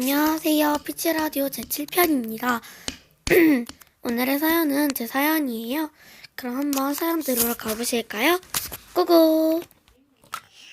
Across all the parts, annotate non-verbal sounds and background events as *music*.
안녕하세요. 피치라디오 제7편입니다. *clears throat* 오늘의 사연은 제 사연이에요. 그럼 한번 사연 들으러 가보실까요? 고고!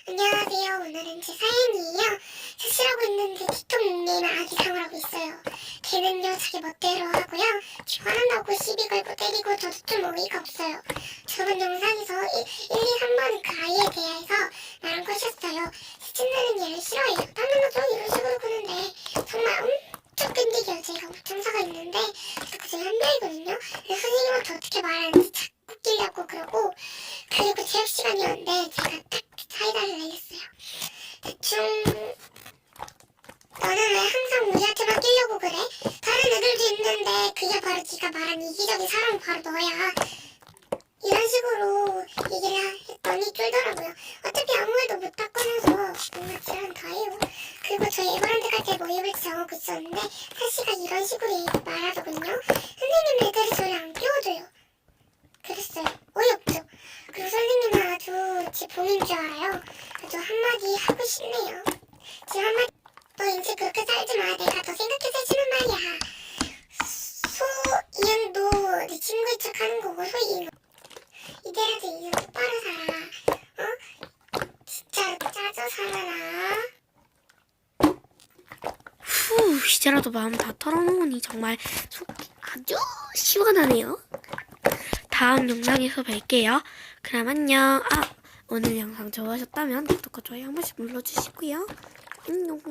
안녕하세요. 오늘은 제 사연이에요. 수술하고 있는데 틱톡 닉네임을 아기상을 하고 있어요. 걔는요 자기 멋대로 하고요. 지 화난다고 시비 걸고 때리고 저도 좀 어이가 없어요. 저번 영상에서 1, 1, 2, 3번은 그 아이에 대해서 말한 것이었어요. 스친다는 얘를 싫어해요. 당연하죠. 이런 식으로 구는데 정말 엄청 끈질겨요. 제가 참사가 있는데 자꾸 제가 한달이거든요. 근데 선생님한테 어떻게 말하는지 자꾸 끼려고 그러고 그리고 체육 시간이었는데 제가 딱 사이다를 알렸어요. 대충 너는 왜 항상 우리한테만 끼려고 그래? 다른 애들도 있는데 그게 바로 네가 말한 이기적인 사람은 바로 너야. 이런 식으로 얘기를 했더니 쫄더라고요. 어차피 아무 말도 못 바꿔 입을지 정하고 있었는데 사씨가 이런 식으로 말하더군요. 선생님 애들이 저를 안 끼워줘요. 그랬어요. 어이없죠. 그리고 선생님은 아주 제 본인 줄 알아요. 아주 한마디 하고 싶네요. 제 한마디, 너 인생 그렇게 살지 마. 내가 더 생각해서 해주는 말이야. 소이응도 네 친구인 척 하는 거고, 소이응. 이대라도 인생 똑바로 살아. 어? 진짜 짜져 살아라. 후, 이제라도 마음 다 털어놓으니 정말 속이 아주 시원하네요. 다음 영상에서 뵐게요. 그럼 안녕. 아, 오늘 영상 좋아하셨다면 구독과 좋아요 한 번씩 눌러주시고요. 안녕.